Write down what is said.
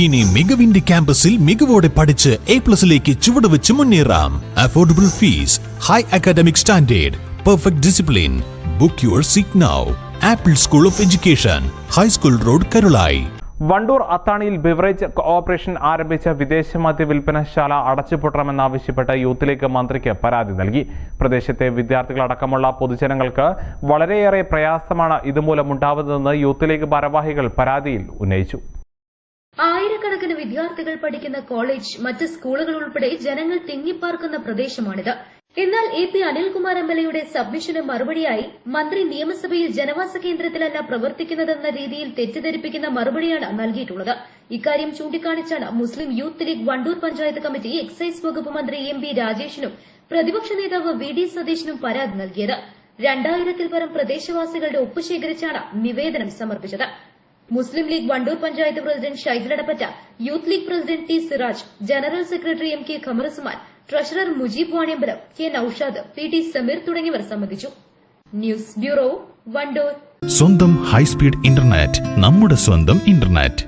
ഇനി മികവിന്റെ ക്യാമ്പസിൽ മികവോടെ പഠിച്ച് എ പ്ലസിലേക്ക് ചുവടുവെച്ച് മുന്നേറാം. Affordable fees high academic standard perfect discipline book your seat now Apple school of education high school road Karulayi Wandoor അത്താണിയിൽ beverage cooperation ആരംഭിച്ച വിദേശ മദ്യ വിൽപ്പനശാല അടച്ചുപൂട്ടണമെന്നാവശ്യപ്പെട്ട് യൂത്ത് ലീഗ് മന്ത്രിക്ക് പരാതി നൽകി. പ്രദേശത്തെ വിദ്യാർത്ഥികളടക്കമുള്ള പൊതുജനങ്ങൾക്ക് വളരെയേറെ പ്രയാസമാണ് ഇതുമൂലം ഉണ്ടാവുന്നതെന്ന് യൂത്ത് ലീഗ് ഭാരവാഹികൾ പരാതിയിൽ ഉന്നയിച്ചു. ആയിരക്കണക്കിന് വിദ്യാർത്ഥികൾ പഠിക്കുന്ന കോളേജ് മറ്റ് സ്കൂളുകൾ ഉൾപ്പെടെ ജനങ്ങൾ തിങ്ങിപ്പാർക്കുന്ന പ്രദേശമാണിത്. എന്നാൽ A P Anilkumar M L എയുടെ സബ്മിഷന് മറുപടിയായി മന്ത്രി നിയമസഭയിൽ ജനവാസ കേന്ദ്രത്തിലല്ല പ്രവർത്തിക്കുന്നതെന്ന രീതിയിൽ തെറ്റിദ്ധരിപ്പിക്കുന്ന മറുപടിയാണ് നൽകിയിട്ടുള്ളത്. ഇക്കാര്യം ചൂണ്ടിക്കാണിച്ചാണ് Muslim youth league Wandoor panchayat committee excise വകുപ്പ് മന്ത്രി എം പി രാജേഷിനും പ്രതിപക്ഷ നേതാവ് വി ഡി സതീശനും പരാതി നൽകിയത്. രണ്ടായിരത്തിൽ പരം പ്രദേശവാസികളുടെ ഒപ്പ് ശേഖരിച്ചാണ് നിവേദനം സമർപ്പിച്ചത്. Muslim League Wandoor panchayat president ഷൈജിലടപ്പറ്റ Youth League president T Siraj general secretary M K Khamaruzzaman treasurer Mujeeb Vaniyambalam K Naushad P T Sameer തുടങ്ങിയവർ സംബന്ധിച്ചു. News bureau Wandoor. സ്വന്തം ഹൈസ്പീഡ് ഇന്റർനെറ്റ് നമ്മുടെ സ്വന്തം ഇന്റർനെറ്റ്.